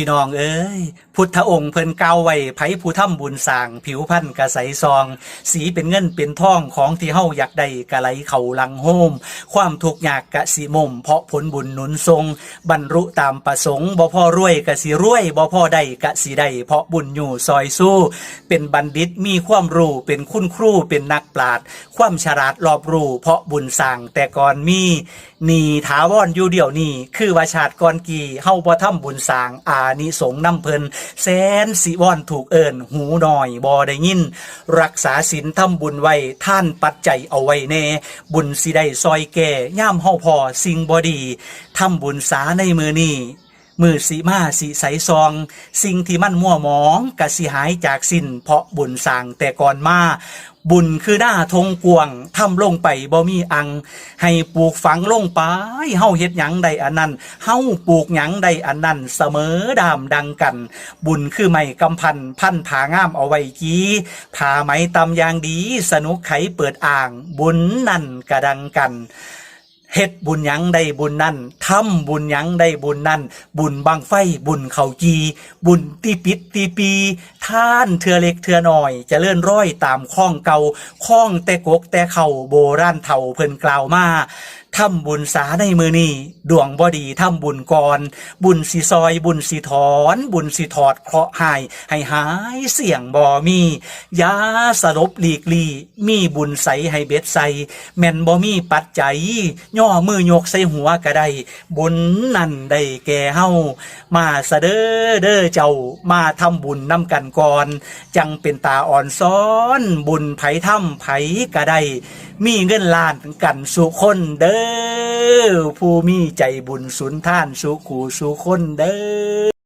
พี่น้องเอ้ย พุทธองค์เพิ่นเก่าไว้ไผผู้ทำบุญสร้าง ผิวพันธ์กระใสซอง สีเป็นเงินเป็นทองของที่เฮาอยากได้กะไหลเข้าหลังโฮม ความทุกข์ยากกะสิมม เพราะผลบุญหนุนทรง บรรลุตามประสงค์บ่พ่อรวยกะสิรวยบ่พ่อได้กะสิได้เพราะบุญอยู่ซอยสู้ เป็นบัณฑิตมีความรู้เป็นคุณครูเป็นนักปราชญ์ความฉลาดรอบรู้เพราะบุญสร้างแต่ก่อนมีหนีถาวรอยู่เดียวนี้คือว่าชาติก่อนกี่เฮาบ่ทำบุญสร้างอานิสงส์นำเพิ่นแสนสิวอนถูกเอิ้นหูหน่อยบ่ได้ยิน รักษาศีลทำบุญไว้ท่านปัจจัยเอาไว้แน่บุญสิได้ซอยแก่ย่ามเฮาพอสิ่งบ่ดีทำบุญสาในมือนี้มือสีมาสีใสซอง สิ่งที่มันมั่วหมองกะสิหายจากสิ้นเพราะบุญสร้างแต่ก่อนมา บุญคือหน้าทงกวงทำลงไปบ่มีอัง ให้ปลูกฝังลงไปเฮาเฮ็ดหยังใดอันนั้นเฮาปลูกหยังใดอันนั้นเสมอดามดังกัน บุญคือไม่กำพันพันผางามเอาไว้กี้ผาไหมตำอย่างดี สนุกไขเปิดอ่าง บุญนั่นกระดังกันเฮ็ดบุญยังได้บุญนั่นทำบุญยังได้บุญนั่น บุญบังไฟบุญเขาจี บุญตีปิดตีปี ท่านเทือเล็กเทือน้อยจะเลื่อนร้อยตามข้องเก่าข้องแต่กกแต่เข่าโบราณเถ่าเพิ่นกล่าวมาทำบุญสาในมือนี้ดวงบอดีทำบุญก่อน บุญสีซอยบุญสีถอน บุญสีถอดเคราะห์หายให้หายเสี่ยงบ่มียาสลบหลีกลี มีบุญใสให้เบ็ดใสแม่นบ่มีปัจจัย ย่อมือยกใส่หัวก็ได้บุญนั่นได้แก่เฮามาเสเด้อเด้อเจ้ามาทำบุญนำกันกร จังเป็นตาอ่อนซ้อน บุญไผ่ถ้ำไผ่กระไดมีเงินล้านกันสุคนเด้อผู้มีใจบุญสุนท่านสุขูสุคนเด้อ